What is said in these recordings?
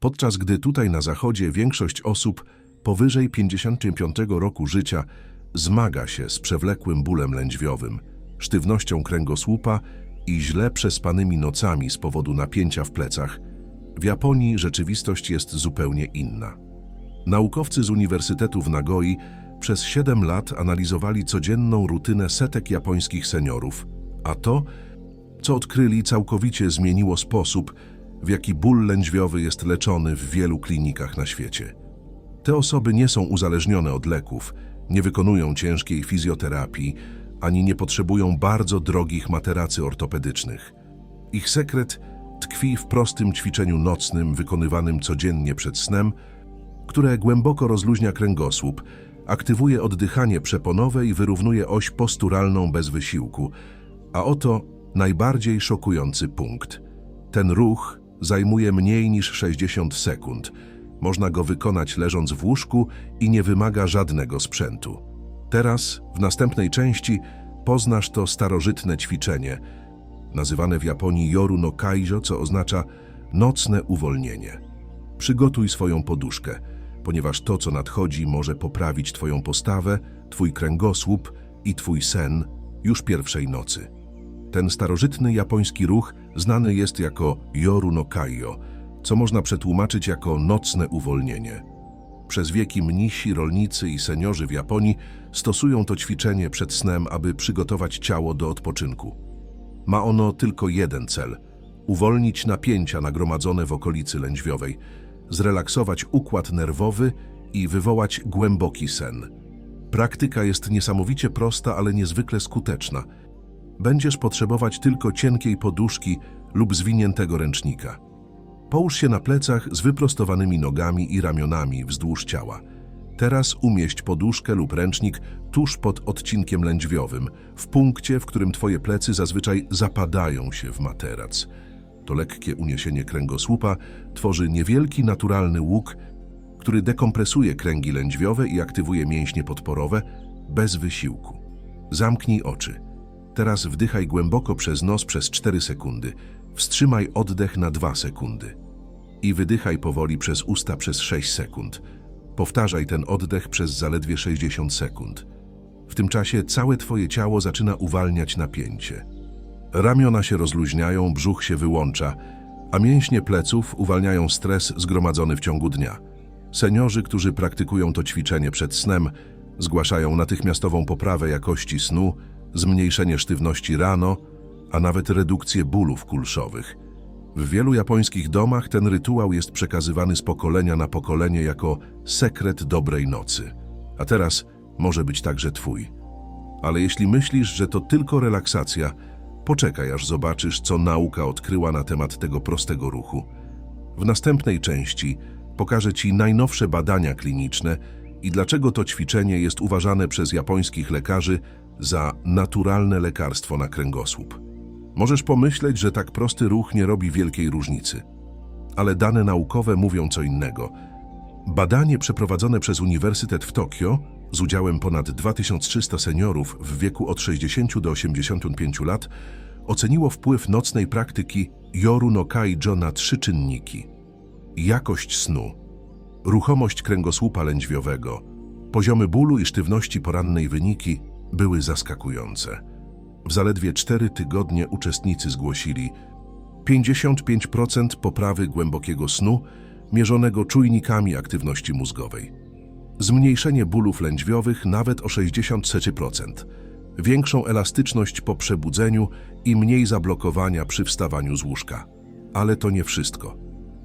podczas gdy tutaj na zachodzie większość osób powyżej 55 roku życia zmaga się z przewlekłym bólem lędźwiowym, sztywnością kręgosłupa i źle przespanymi nocami z powodu napięcia w plecach, w Japonii rzeczywistość jest zupełnie inna. Naukowcy z Uniwersytetu w Nagoi przez 7 lat analizowali codzienną rutynę setek japońskich seniorów, a to, co odkryli, całkowicie zmieniło sposób, w jaki ból lędźwiowy jest leczony w wielu klinikach na świecie. Te osoby nie są uzależnione od leków, nie wykonują ciężkiej fizjoterapii, ani nie potrzebują bardzo drogich materacy ortopedycznych. Ich sekret tkwi w prostym ćwiczeniu nocnym wykonywanym codziennie przed snem, które głęboko rozluźnia kręgosłup, aktywuje oddychanie przeponowe i wyrównuje oś posturalną bez wysiłku. A oto najbardziej szokujący punkt. Ten ruch zajmuje mniej niż 60 sekund. Można go wykonać leżąc w łóżku i nie wymaga żadnego sprzętu. Teraz, w następnej części, poznasz to starożytne ćwiczenie, nazywane w Japonii Yoru no Kaijo, co oznacza nocne uwolnienie. Przygotuj swoją poduszkę, ponieważ to, co nadchodzi, może poprawić Twoją postawę, Twój kręgosłup i Twój sen już pierwszej nocy. Ten starożytny japoński ruch znany jest jako Yoru no Kaijo, co można przetłumaczyć jako nocne uwolnienie. Przez wieki mnisi, rolnicy i seniorzy w Japonii stosują to ćwiczenie przed snem, aby przygotować ciało do odpoczynku. Ma ono tylko jeden cel – uwolnić napięcia nagromadzone w okolicy lędźwiowej, zrelaksować układ nerwowy i wywołać głęboki sen. Praktyka jest niesamowicie prosta, ale niezwykle skuteczna. Będziesz potrzebować tylko cienkiej poduszki lub zwiniętego ręcznika. Połóż się na plecach z wyprostowanymi nogami i ramionami wzdłuż ciała. Teraz umieść poduszkę lub ręcznik tuż pod odcinkiem lędźwiowym, w punkcie, w którym Twoje plecy zazwyczaj zapadają się w materac. To lekkie uniesienie kręgosłupa tworzy niewielki naturalny łuk, który dekompresuje kręgi lędźwiowe i aktywuje mięśnie podporowe bez wysiłku. Zamknij oczy. Teraz wdychaj głęboko przez nos przez 4 sekundy. Wstrzymaj oddech na 2 sekundy. I wydychaj powoli przez usta przez 6 sekund. Powtarzaj ten oddech przez zaledwie 60 sekund. W tym czasie całe Twoje ciało zaczyna uwalniać napięcie. Ramiona się rozluźniają, brzuch się wyłącza, a mięśnie pleców uwalniają stres zgromadzony w ciągu dnia. Seniorzy, którzy praktykują to ćwiczenie przed snem, zgłaszają natychmiastową poprawę jakości snu, zmniejszenie sztywności rano, a nawet redukcję bólów kulszowych. W wielu japońskich domach ten rytuał jest przekazywany z pokolenia na pokolenie jako sekret dobrej nocy. A teraz może być także twój. Ale jeśli myślisz, że to tylko relaksacja, poczekaj aż zobaczysz, co nauka odkryła na temat tego prostego ruchu. W następnej części pokażę Ci najnowsze badania kliniczne i dlaczego to ćwiczenie jest uważane przez japońskich lekarzy za naturalne lekarstwo na kręgosłup. Możesz pomyśleć, że tak prosty ruch nie robi wielkiej różnicy. Ale dane naukowe mówią co innego. Badanie przeprowadzone przez Uniwersytet w Tokio z udziałem ponad 2300 seniorów w wieku od 60 do 85 lat oceniło wpływ nocnej praktyki Yoru no Kaijo na trzy czynniki. Jakość snu, ruchomość kręgosłupa lędźwiowego, poziomy bólu i sztywności porannej wyniki były zaskakujące. W zaledwie 4 tygodnie uczestnicy zgłosili 55% poprawy głębokiego snu mierzonego czujnikami aktywności mózgowej, zmniejszenie bólów lędźwiowych nawet o 63%, większą elastyczność po przebudzeniu i mniej zablokowania przy wstawaniu z łóżka. Ale to nie wszystko.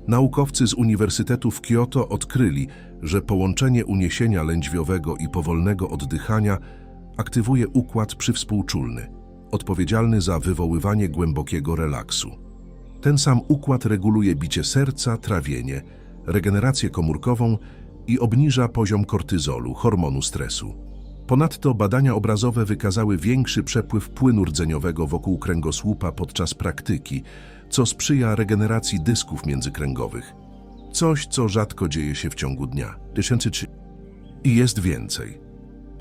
Naukowcy z Uniwersytetu w Kyoto odkryli, że połączenie uniesienia lędźwiowego i powolnego oddychania aktywuje układ przywspółczulny, odpowiedzialny za wywoływanie głębokiego relaksu. Ten sam układ reguluje bicie serca, trawienie, regenerację komórkową i obniża poziom kortyzolu, hormonu stresu. Ponadto badania obrazowe wykazały większy przepływ płynu rdzeniowego wokół kręgosłupa podczas praktyki, co sprzyja regeneracji dysków międzykręgowych. Coś, co rzadko dzieje się w ciągu dnia. I jest więcej.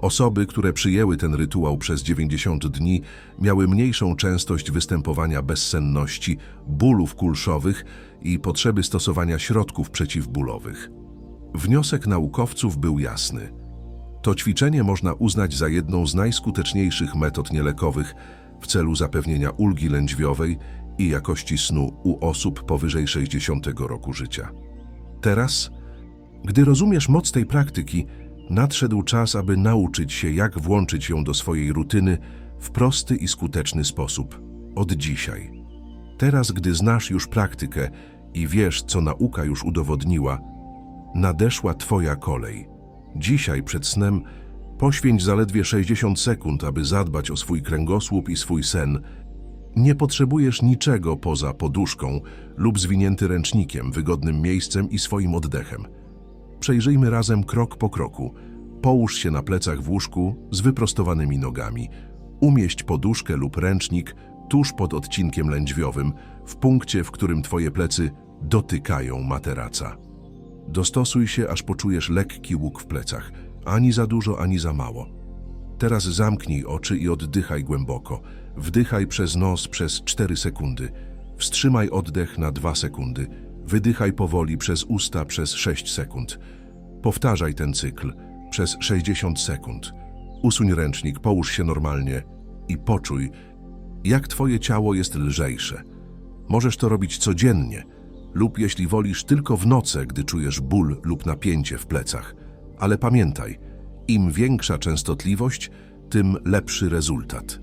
Osoby, które przyjęły ten rytuał przez 90 dni, miały mniejszą częstość występowania bezsenności, bólów kulszowych i potrzeby stosowania środków przeciwbólowych. Wniosek naukowców był jasny. To ćwiczenie można uznać za jedną z najskuteczniejszych metod nielekowych w celu zapewnienia ulgi lędźwiowej i jakości snu u osób powyżej 60 roku życia. Teraz, gdy rozumiesz moc tej praktyki, nadszedł czas, aby nauczyć się, jak włączyć ją do swojej rutyny w prosty i skuteczny sposób. Od dzisiaj. Teraz, gdy znasz już praktykę i wiesz, co nauka już udowodniła, nadeszła Twoja kolej. Dzisiaj przed snem poświęć zaledwie 60 sekund, aby zadbać o swój kręgosłup i swój sen. Nie potrzebujesz niczego poza poduszką lub zwinięty ręcznikiem, wygodnym miejscem i swoim oddechem. Przejrzyjmy razem krok po kroku. Połóż się na plecach w łóżku z wyprostowanymi nogami. Umieść poduszkę lub ręcznik tuż pod odcinkiem lędźwiowym, w punkcie, w którym Twoje plecy dotykają materaca. Dostosuj się, aż poczujesz lekki łuk w plecach, ani za dużo, ani za mało. Teraz zamknij oczy i oddychaj głęboko. Wdychaj przez nos przez 4 sekundy. Wstrzymaj oddech na 2 sekundy. Wydychaj powoli przez usta przez 6 sekund. Powtarzaj ten cykl przez 60 sekund. Usuń ręcznik, połóż się normalnie i poczuj, jak Twoje ciało jest lżejsze. Możesz to robić codziennie lub jeśli wolisz tylko w noce, gdy czujesz ból lub napięcie w plecach. Ale pamiętaj, im większa częstotliwość, tym lepszy rezultat.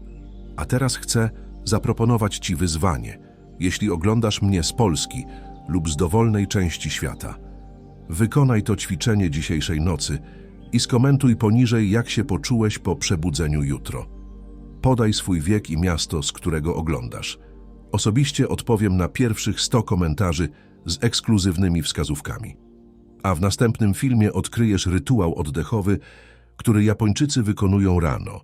A teraz chcę zaproponować Ci wyzwanie, jeśli oglądasz mnie z Polski lub z dowolnej części świata. Wykonaj to ćwiczenie dzisiejszej nocy i skomentuj poniżej, jak się poczułeś po przebudzeniu jutro. Podaj swój wiek i miasto, z którego oglądasz. Osobiście odpowiem na pierwszych 100 komentarzy z ekskluzywnymi wskazówkami. A w następnym filmie odkryjesz rytuał oddechowy, który Japończycy wykonują rano,